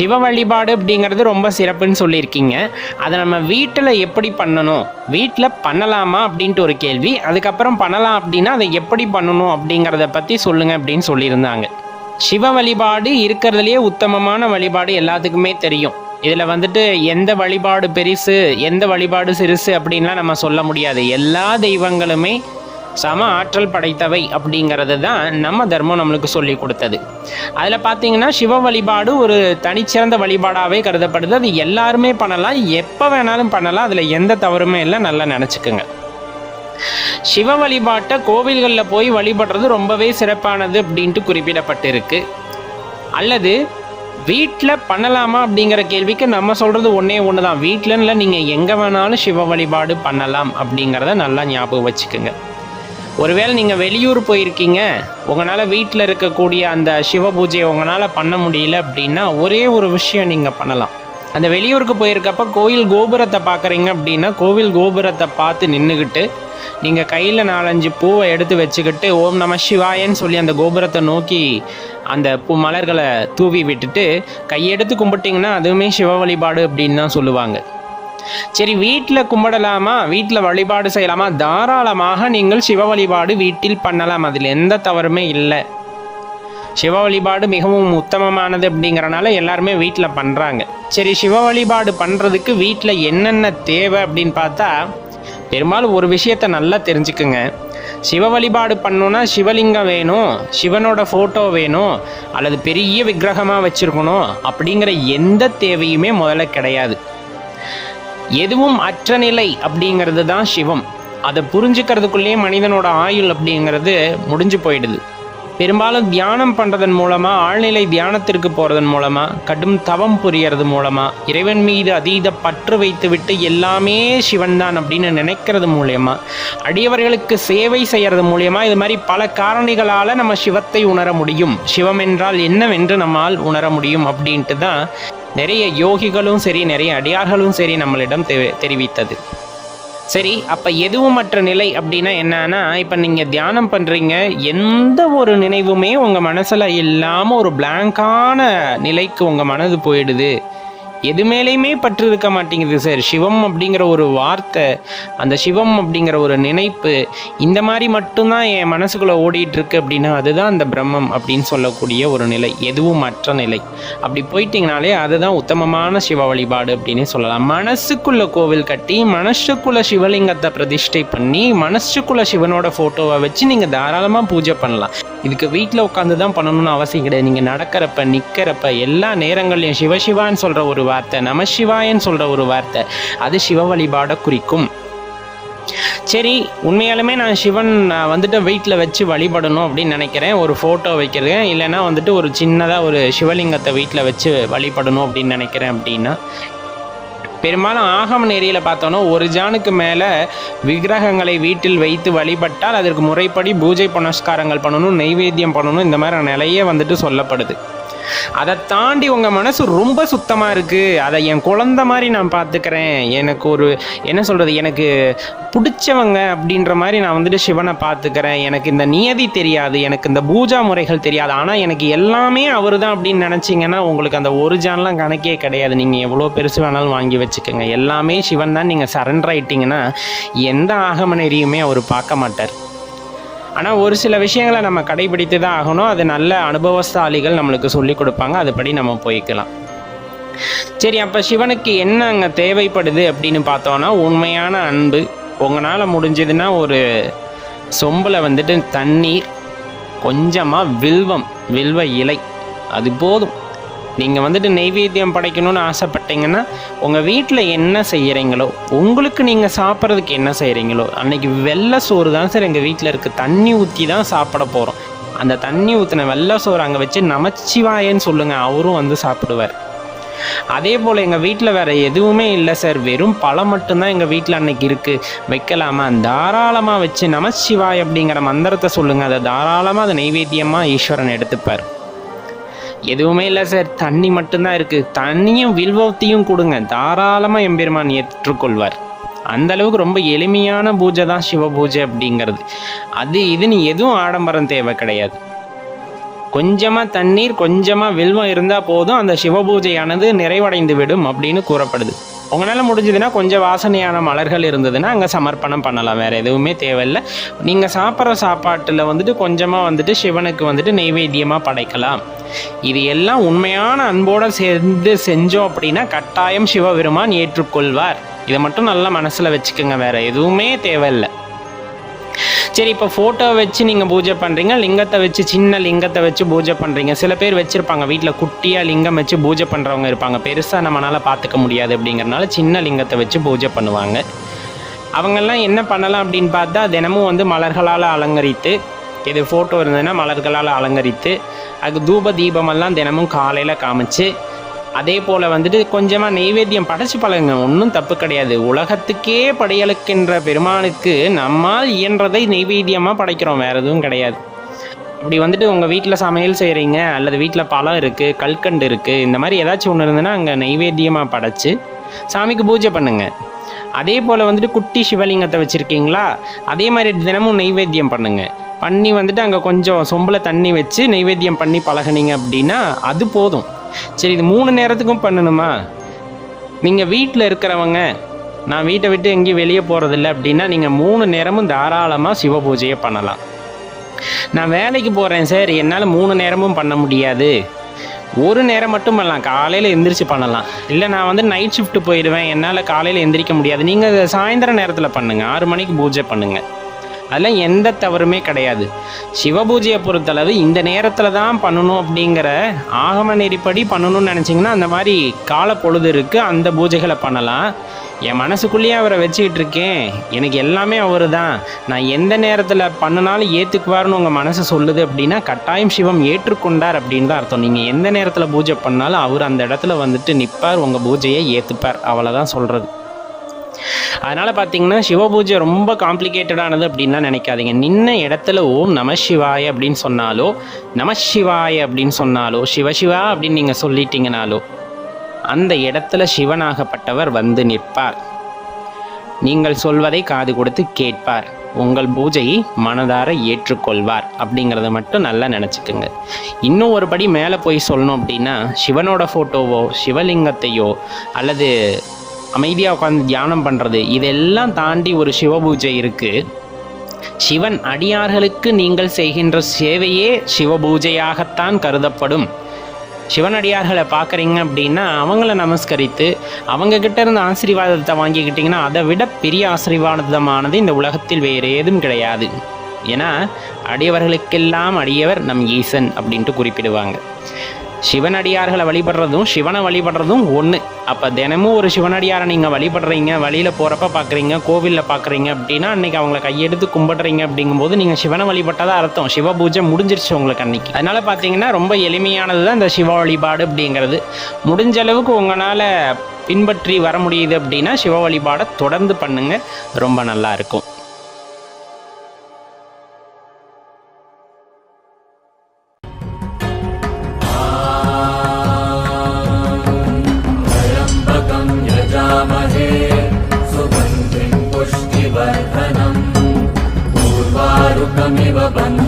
சிவ வழிபாடு அப்படிங்கிறது ரொம்ப சிறப்புன்னு சொல்லியிருக்கீங்க. அதை நம்ம வீட்டில் எப்படி பண்ணணும்? வீட்டில் பண்ணலாமா அப்படின்ட்டு ஒரு கேள்வி. அதுக்கப்புறம் பண்ணலாம் அப்படின்னா அதை எப்படி பண்ணணும் அப்படிங்கிறத பற்றி சொல்லுங்கள் அப்படின்னு சொல்லியிருந்தாங்க. சிவ வழிபாடு இருக்கிறதுலையே உத்தமமான வழிபாடு எல்லாத்துக்குமே தெரியும். இதில் வந்துட்டு எந்த வழிபாடு பெருசு எந்த வழிபாடு சிறுசு அப்படின்லாம் நம்ம சொல்ல முடியாது. எல்லா தெய்வங்களுமே சம ஆற்றல் படைத்தவை அப்படிங்கிறது தான் நம்ம தர்மம் நம்மளுக்கு சொல்லி கொடுத்தது. அதில் பார்த்தீங்கன்னா சிவ வழிபாடு ஒரு தனிச்சிறந்த வழிபாடாகவே கருதப்படுது. அது எல்லாருமே பண்ணலாம். எப்போ வேணாலும் பண்ணலாம். அதில் எந்த தவறுமே இல்லை. நல்லா நினச்சிக்கோங்க. சிவ வழிபாட்டை கோவில்களில் போய் வழிபடுறது ரொம்பவே சிறப்பானது அப்படின்ட்டு குறிப்பிடப்பட்டிருக்கு. அல்லது வீட்டில் பண்ணலாமா அப்படிங்கிற கேள்விக்கு நம்ம சொல்கிறது ஒன்றே ஒன்று தான் வீட்டிலன்னு நீங்கள் எங்கே வேணாலும் சிவ வழிபாடு பண்ணலாம் அப்படிங்கிறத நல்லா ஞாபகம் வச்சுக்கோங்க. ஒருவேளை நீங்கள் வெளியூர் போயிருக்கீங்க உங்களால் வீட்டில் இருக்கக்கூடிய அந்த சிவ பூஜையை உங்களால் பண்ண முடியல அப்படின்னா ஒரே ஒரு விஷயம் நீங்கள் பண்ணலாம். அந்த வெளியூருக்கு போயிருக்கப்ப கோயில் கோபுரத்தை பார்க்குறீங்க அப்படின்னா கோவில் கோபுரத்தை பார்த்து நின்றுக்கிட்டு நீங்கள் கையில் நாலஞ்சு பூவை எடுத்து வச்சுக்கிட்டு ஓம் நம சிவாயன்னு சொல்லி அந்த கோபுரத்தை நோக்கி அந்த பூ மலர்களை தூவி விட்டுட்டு கையெடுத்து கும்பிட்டிங்கன்னா அதுவுமே சிவ வழிபாடு அப்படின்னு தான் சொல்லுவாங்க. சரி வீட்டில் கும்பிடலாமா? வீட்டில் வழிபாடு செய்யலாமா? தாராளமாக நீங்கள் சிவ வழிபாடு வீட்டில் பண்ணலாம். அதில் எந்த தவறுமே இல்லை. சிவ வழிபாடு மிகவும் உத்தமமானது அப்படிங்கிறனால எல்லாருமே வீட்டில் பண்ணுறாங்க சரி சிவ வழிபாடு பண்ணுறதுக்கு வீட்டில் என்னென்ன தேவை அப்படின்னு பார்த்தா பெரும்பாலும் ஒரு விஷயத்த நல்லா தெரிஞ்சுக்குங்க. சிவ வழிபாடு பண்ணணுன்னா சிவலிங்கம் வேணும் சிவனோட ஃபோட்டோ வேணும் அல்லது பெரிய விக்கிரகமாக வச்சுருக்கணும் அப்படிங்கிற எந்த தேவையுமே முதல்ல கிடையாது. எதுவும் அற்ற நிலை அப்படிங்கிறது தான் சிவம். அதை புரிஞ்சுக்கிறதுக்குள்ளேயே மனிதனோட ஆயுள் அப்படிங்கிறது முடிஞ்சு போயிடுது. பெரும்பாலும் தியானம் பண்ணுறதன் மூலமாக ஆழ்நிலை தியானத்திற்கு போகிறதன் மூலமாக கடும் தவம் புரியறது மூலமாக இறைவன் மீது அதீத பற்று வைத்துவிட்டு எல்லாமே சிவன் தான் அப்படின்னு நினைக்கிறது மூலயமா அடியவர்களுக்கு சேவை செய்கிறது மூலயமா இது மாதிரி பல காரணிகளால் நம்ம சிவத்தை உணர முடியும். சிவம் என்றால் என்னவென்று நம்மால் உணர முடியும் அப்படின்ட்டு தான் நிறைய யோகிகளும் சரி நிறைய அடியார்களும் சரி நம்மளிடம் தெ- தெரிவித்தது. சரி அப்போ எதுவுமற்ற நிலை அப்படின்னா என்னன்னா இப்போ நீங்கள் தியானம் பண்ணுறீங்க எந்த ஒரு நினைவுமே உங்கள் மனசில் இல்லாமல் ஒரு பிளாங்கான நிலைக்கு உங்கள் மனது போயிடுது. எது மேலேயுமே பற்று இருக்க மாட்டேங்குது சார். சிவம் அப்படிங்கிற ஒரு வார்த்தை அந்த சிவம் அப்படிங்கிற ஒரு நினைப்பு இந்த மாதிரி மட்டும்தான் என் மனசுக்குள்ளே ஓடிட்டு இருக்கு அப்படின்னா அதுதான் அந்த பிரம்மம் அப்படின்னு சொல்லக்கூடிய ஒரு நிலை எதுவும் மற்ற நிலை. அப்படி போயிட்டீங்கனாலே அதுதான் உத்தமமான சிவ வழிபாடு அப்படின்னு சொல்லலாம். மனசுக்குள்ள கோவில் கட்டி மனசுக்குள்ள சிவலிங்கத்தை பிரதிஷ்டை பண்ணி மனசுக்குள்ள சிவனோட ஃபோட்டோவை வச்சு நீங்கள் தாராளமாக பூஜை பண்ணலாம். இதுக்கு வீட்டில் உட்காந்து தான் பண்ணணும்னு அவசியம் கிடையாது. நீங்கள் நடக்கிறப்ப நிற்கிறப்ப எல்லா நேரங்கள்லையும் சிவசிவான்னு சொல்கிற ஒரு வார்த்தை. நமசிவாயன்னு சொல்கிற ஒரு வார்த்தை. அது சிவ வழிபாடை குறிக்கும். சரி உண்மையாலுமே நான் சிவன் நான் வந்துட்டு வீட்டில் வச்சு வழிபடணும் அப்படின்னு நினைக்கிறேன். ஒரு ஃபோட்டோ வைக்கிறது இல்லைன்னா வந்துட்டு ஒரு சின்னதாக ஒரு சிவலிங்கத்தை வீட்டில் வச்சு வழிபடணும் அப்படின்னு நினைக்கிறேன் அப்படின்னா. பெரும்பாலும் ஆகம நெறியில் பார்த்தோன்னா ஒரு ஜானுக்கு மேலே விக்கிரகங்களை வீட்டில் வைத்து வழிபட்டால் அதற்கு முறைப்படி பூஜை புனஸ்காரங்கள் பண்ணணும் நெய்வேத்தியம் பண்ணணும் இந்த மாதிரி நிறைய வந்துட்டு சொல்லப்படுது. அதை தாண்டி உங்கள் மனசு ரொம்ப சுத்தமாக இருக்குது அதை என் குழந்த மாதிரி நான் பார்த்துக்கிறேன். எனக்கு ஒரு என்ன சொல்கிறது எனக்கு பிடிச்சவங்க அப்படின்ற மாதிரி நான் வந்துட்டு சிவனை பார்த்துக்கிறேன். எனக்கு இந்த நியதி தெரியாது. எனக்கு இந்த பூஜா முறைகள் தெரியாது. ஆனால் எனக்கு எல்லாமே அவர் தான் அப்படின்னு நினச்சிங்கன்னா உங்களுக்கு அந்த ஒரு ஜான்லாம் கணக்கே கிடையாது. நீங்கள் எவ்வளோ பெருசு வேணாலும் வாங்கி வச்சுக்கோங்க. எல்லாமே சிவன் தான். நீங்கள் சரண்டர் ஆயிட்டீங்கன்னா எந்த ஆகம நெறியுமே அவர் பார்க்க மாட்டார். ஆனால் ஒரு சில விஷயங்களை நம்ம கடைபிடித்து தான் ஆகணும். அது நல்ல அனுபவசாலிகள் நம்மளுக்கு சொல்லிக் கொடுப்பாங்க. அதுபடி நம்ம போய்க்கலாம். சரி அப்போ சிவனுக்கு என்ன அங்கே தேவைப்படுது அப்படின்னு பார்த்தோன்னா உண்மையான அன்பு. உங்களால் முடிஞ்சதுன்னா ஒரு சொம்பில் வந்துட்டு தண்ணீர் கொஞ்சமாக வில்வம் வில்வ இலை. அது போதும். நீங்கள் வந்துட்டு நெய்வேத்தியம் படைக்கணும்னு ஆசைப்பட்டீங்கன்னா உங்கள் வீட்டில் என்ன செய்கிறீங்களோ உங்களுக்கு நீங்கள் சாப்பிட்றதுக்கு என்ன செய்கிறீங்களோ அன்றைக்கி வெள்ளை சோறு தான் சார் எங்கள் வீட்டில் இருக்குது தண்ணி ஊற்றி தான் சாப்பிட போகிறோம் அந்த தண்ணி ஊற்றின வெள்ளை சோறு அங்கே வச்சு நமச்சிவாயன்னு சொல்லுங்கள் அவரும் வந்து சாப்பிடுவார். அதே போல் எங்கள் வீட்டில் வேறு எதுவுமே இல்லை சார். வெறும் பழம் மட்டும்தான் எங்கள் வீட்டில் அன்னைக்கு இருக்குது வைக்கலாமா? தாராளமாக வச்சு நமச்சிவாய் அப்படிங்கிற மந்திரத்தை சொல்லுங்கள் அதை தாராளமாக அதை நைவேத்தியமாக ஈஸ்வரன் எடுத்துப்பார். எதுவுமே இல்லை சார். தண்ணி மட்டும்தான் இருக்குது தண்ணியும் வில்வத்தையும் கொடுங்க. தாராளமாக எம்பெருமான் ஏற்றுக்கொள்வார். அந்த அளவுக்கு ரொம்ப எளிமையான பூஜை தான் சிவ பூஜை அப்படிங்கிறது. அது இதுன்னு எதுவும் ஆடம்பரம் தேவை கிடையாது. கொஞ்சமாக தண்ணீர் கொஞ்சமாக வில்வம் இருந்தால் போதும் அந்த சிவ பூஜையானது நிறைவடைந்து விடும் அப்படின்னு கூறப்படுது. உங்களால் முடிஞ்சதுன்னா கொஞ்சம் வாசனையான மலர்கள் இருந்ததுன்னா அங்கே சமர்ப்பணம் பண்ணலாம். வேறு எதுவுமே தேவையில்லை. நீங்கள் சாப்பிட்ற சாப்பாட்டில் வந்துட்டு கொஞ்சமாக வந்துட்டு சிவனுக்கு வந்துட்டு நெய்வேத்தியமாக படைக்கலாம். இது எல்லாம் உண்மையான அன்போடு சேர்ந்து செஞ்சோம் அப்படின்னா கட்டாயம் சிவபெருமான் ஏற்றுக்கொள்வார். இதை மட்டும் நல்லா மனசில் வச்சுக்கோங்க. வேறு எதுவுமே தேவையில்லை. சரி இப்போ ஃபோட்டோ வச்சு நீங்கள் பூஜை பண்ணுறீங்க லிங்கத்தை வச்சு சின்ன லிங்கத்தை வச்சு பூஜை பண்ணுறீங்க சில பேர் வச்சுருப்பாங்க வீட்டில் குட்டியாக லிங்கம் வச்சு பூஜை பண்ணுறவங்க இருப்பாங்க. பெருசாக நம்மளால் பார்த்துக்க முடியாது அப்படிங்கிறனால சின்ன லிங்கத்தை வச்சு பூஜை பண்ணுவாங்க. அவங்கெல்லாம் என்ன பண்ணலாம் அப்படின்னு பார்த்தா தினமும் வந்து மலர்களால் அலங்கரித்து இது ஃபோட்டோ இருந்ததுன்னா மலர்களால் அலங்கரித்து அதுக்கு தூப தீபமெல்லாம் தினமும் காலையில் காமிச்சு அதே போல் வந்துட்டு கொஞ்சமாக நெய்வேத்தியம் படைச்சு பழகுங்க. ஒன்றும் தப்பு கிடையாது. உலகத்துக்கே படையலுக்கின்ற பெருமானுக்கு நம்மால் இயன்றதை நெய்வேத்தியமாக படைக்கிறோம். வேறு எதுவும் கிடையாது. அப்படி வந்துட்டு உங்கள் வீட்டில் சமையல் செய்கிறீங்க அல்லது வீட்டில் பழம் இருக்குது கல்கண்டு இருக்குது இந்த மாதிரி ஏதாச்சும் ஒன்று இருந்ததுன்னா அங்கே நெய்வேத்தியமாக படைச்சு சாமிக்கு பூஜை பண்ணுங்கள் அதே போல் வந்துட்டு குட்டி சிவலிங்கத்தை வச்சுருக்கீங்களா? அதே மாதிரி தினமும் நெய்வேத்தியம் பண்ணுங்கள் பண்ணி வந்துட்டு அங்கே கொஞ்சம் சொம்பில் தண்ணி வச்சு நெய்வேத்தியம் பண்ணி பழகுனீங்க அப்படின்னா அது போதும். சரி இது மூணு நேரத்துக்கும் பண்ணணுமா? நீங்கள் வீட்டில் இருக்கிறவங்க நான் வீட்டை விட்டு எங்கேயும் வெளியே போகிறதில்ல அப்படின்னா நீங்கள் மூணு நேரமும் தாராளமாக சிவ பூஜையை பண்ணலாம். நான் வேலைக்கு போகிறேன் சார் என்னால் மூணு நேரமும் பண்ண முடியாது. ஒரு நேரம் மட்டும் பண்ணலாம் காலையில் எந்திரிச்சு பண்ணலாம். இல்லை நான் வந்து நைட் ஷிஃப்ட் போயிடுவேன் என்னால் காலையில் எந்திரிக்க முடியாது. நீங்கள் சாயந்தரம் நேரத்தில் பண்ணுங்கள் ஆறு மணிக்கு பூஜை பண்ணுங்கள் அதெல்லாம் எந்த தவறுமே கிடையாது. சிவபூஜையை பொறுத்தளவு இந்த நேரத்தில் தான் பண்ணணும் அப்படிங்கிற ஆகம நெறிப்படி பண்ணணும்னு நினச்சிங்கன்னா அந்த மாதிரி கால பொழுது இருக்குது அந்த பூஜைகளை பண்ணலாம். என் மனசுக்குள்ளேயே அவரை வச்சுக்கிட்டு இருக்கேன். எனக்கு எல்லாமே அவர் தான் நான் எந்த நேரத்தில் பண்ணினாலும் ஏற்றுக்குவார்னு உங்கள் மனசு சொல்லுது அப்படின்னா கட்டாயம் சிவம் ஏற்றுக்கொண்டார் அப்படின்னு தான் அர்த்தம். நீங்கள் எந்த நேரத்தில் பூஜை பண்ணாலும் அவர் அந்த இடத்துல வந்துட்டு நிற்பார் உங்கள் பூஜையை ஏற்றுப்பார் அவ்வளோதான் சொல்கிறது அதனால் பார்த்தீங்கன்னா சிவ பூஜை ரொம்ப காம்ப்ளிகேட்டடானது அப்படின்லாம் நினைக்காதீங்க. நின்ன இடத்துல ஓம் நம சிவாய அப்படின்னு சொன்னாலோ நம சிவாய அப்படின்னு சொன்னாலோ சிவசிவா அப்படின்னு நீங்கள் சொல்லிட்டீங்கனாலோ அந்த இடத்துல சிவனாகப்பட்டவர் வந்து நிற்பார். நீங்கள் சொல்வதை காது கொடுத்து கேட்பார். உங்கள் பூஜையை மனதார ஏற்றுக்கொள்வார் அப்படிங்கிறத மட்டும் நல்லா நினச்சிக்கோங்க. இன்னும் ஒரு படி மேலே போய் சொல்லணும் அப்படின்னா சிவனோட ஃபோட்டோவோ சிவலிங்கத்தையோ அல்லது அமைதியாக உட்காந்து தியானம் பண்ணுறது இதெல்லாம் தாண்டி ஒரு சிவ பூஜை இருக்குது சிவன் அடியார்களுக்கு நீங்கள் செய்கின்ற சேவையே சிவ பூஜையாகத்தான் கருதப்படும் சிவனடியார்களை பார்க்குறீங்க அப்படின்னா அவங்கள நமஸ்கரித்து அவங்க இருந்த ஆசீர்வாதத்தை வாங்கிக்கிட்டிங்கன்னா அதை விட பெரிய ஆசீர்வாதமானது இந்த உலகத்தில் வேறு ஏதும் கிடையாது. ஏன்னா அடியவர்களுக்கெல்லாம் அடியவர் நம் ஈசன் அப்படின்ட்டு குறிப்பிடுவாங்க. சிவனடியார்களை வழிபடுறதும் சிவனை வழிபடுறதும் ஒன்று அப்போ தினமும் ஒரு சிவனடியாரை நீங்கள் வழிபடுறீங்க வழியில் போகிறப்ப பார்க்குறீங்க கோவிலில் பார்க்குறீங்க அப்படின்னா அன்றைக்கி அவங்கள கையெடுத்து கும்பிடுறீங்க அப்படிங்கும்போது நீங்கள் சிவனை வழிபட்டதா அர்த்தம். சிவ பூஜை முடிஞ்சிருச்சு உங்களுக்கு அன்றைக்கி அதனால் பார்த்தீங்கன்னா ரொம்ப எளிமையானது தான் இந்த சிவ வழிபாடு அப்படிங்கிறது. முடிஞ்ச அளவுக்கு உங்களால் பின்பற்றி வர முடியுது அப்படின்னா சிவ வழிபாடை தொடர்ந்து பண்ணுங்கள் ரொம்ப நல்லா இருக்கும். वर्धनम् पूर्वारुकमिव बन्ध